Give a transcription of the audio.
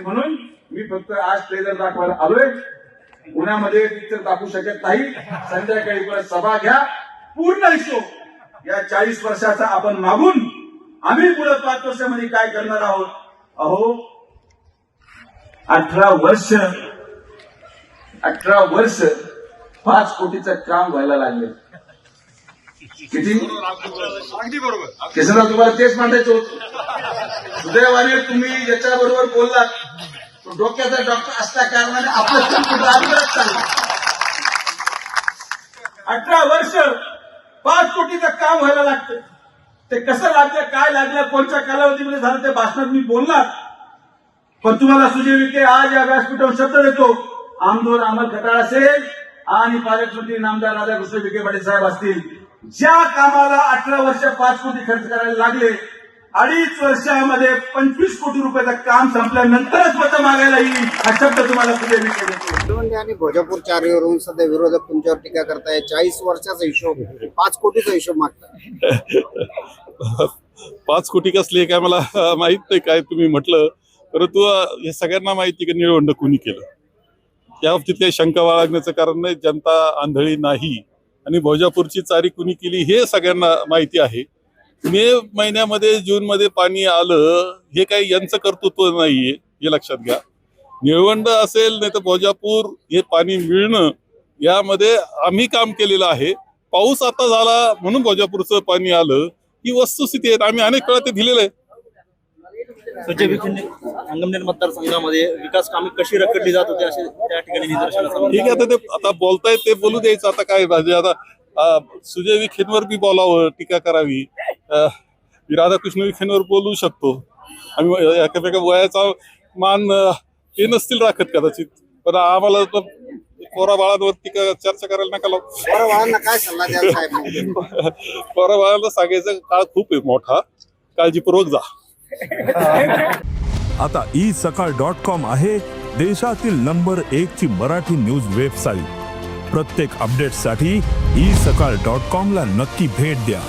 म्हणून मी फक्त आज ट्रेलर दाखवायला आलोय. पुण्यामध्ये पिक्चर दाखवू शकत नाही. संध्याकाळी परत सभा घ्या. पूर्ण हिशोब. या चाळीस वर्षाचा आपण मागून आम्ही पुढे पाच वर्षामध्ये काय करणार आहोत? अहो अठरा वर्ष. अठरा वर्ष पाच कोटीचं काम व्हायला लागले. किती? अगदी बरोबर. केसरराव तुम्हाला तेच मांडायचं होतं. सुदैवाने तुम्ही ज्याच्याबरोबर बोललात. डोक्याचा डॉक्टर असल्या कारणाने आपलं अठरा वर्ष पाच कोटीचं काम व्हायला लागतं. ते कसं लागलं काय लागलं कोणत्या कालावधीमध्ये झालं ते भाषणात मी बोलणार. पण तुम्हाला सुजय विखे आज या व्यासपीठावर शब्द देतो. आमदार अमल खटाळ असेल आणि पालकमंत्री नामदार राधाकृष्ण विखे पाटील साहेब असतील. ज्या कामाला अठरा वर्ष पाच कोटी खर्च करायला लागले अडीच वर्षामध्ये पंचवीस कोटी रुपयाचं काम संपल्यानंतरच मतं मागायला येईल. हा शब्द तुम्हाला भिवंडी आणि भोजपूर चारीवरून सध्या विरोधक तुमच्यावर टीका करताय. चाळीस वर्षाचा हिशोब पाच कोटीचा हिशोब मागताय. पाच कोटी कसले काय मला माहीत नाही काय तुम्ही म्हटलं. परंतु हे सगळ्यांना माहिती की निळवंड कुणी केलं? या बाबतीत काही शंका बाळगण्याचं कारण नाही. जनता आंधळी नाही. आणि भोजापूरची चारी कुणी केली हे सगळ्यांना माहिती आहे. मे महिन्यामध्ये जून मध्ये पाणी आलं हे काही यांचं कर्तृत्व नाहीये हे लक्षात घ्या. निळवंड असेल नाही तर भोजापूर हे पाणी मिळणं यामध्ये आम्ही काम केलेलं आहे. पाऊस आता झाला म्हणून भोजापूरचं पाणी आलं. ही वस्तुस्थिती आहे आम्ही अनेक वेळा ते दिलेलं आहे. सुजय मतदारसंघामध्ये विकास कामे कशी रखडली जात होती असे त्या ठिकाणी निदर्शनास आलं. ठीक आहे आता ते आता बोलतायत ते बोलू द्यायचं. आता काय म्हणजे आता सुजय विखेंवर बी बोलावं टीका करावी. राधाकृष्ण विखेंवर बोलू शकतो. आम्ही एकामेका वयाचा मान ते नसतील राखत कदाचित. पण आम्हाला तर पोरा बाळांवर टीका चर्चा करायला नका लावू. बरं बाळांना काय सल्ला द्याल साहेब पोरा बाळांना सांगायचं काळ खूप आहे मोठा. काळजीपूर्वक जा. आता ई सकाळ डॉट कॉम आहे देशातील नंबर एक ची मराठी न्यूज वेबसाईट. प्रत्येक अपडेटसाठी ई सकाळ डॉट कॉम ला नक्की भेट द्या.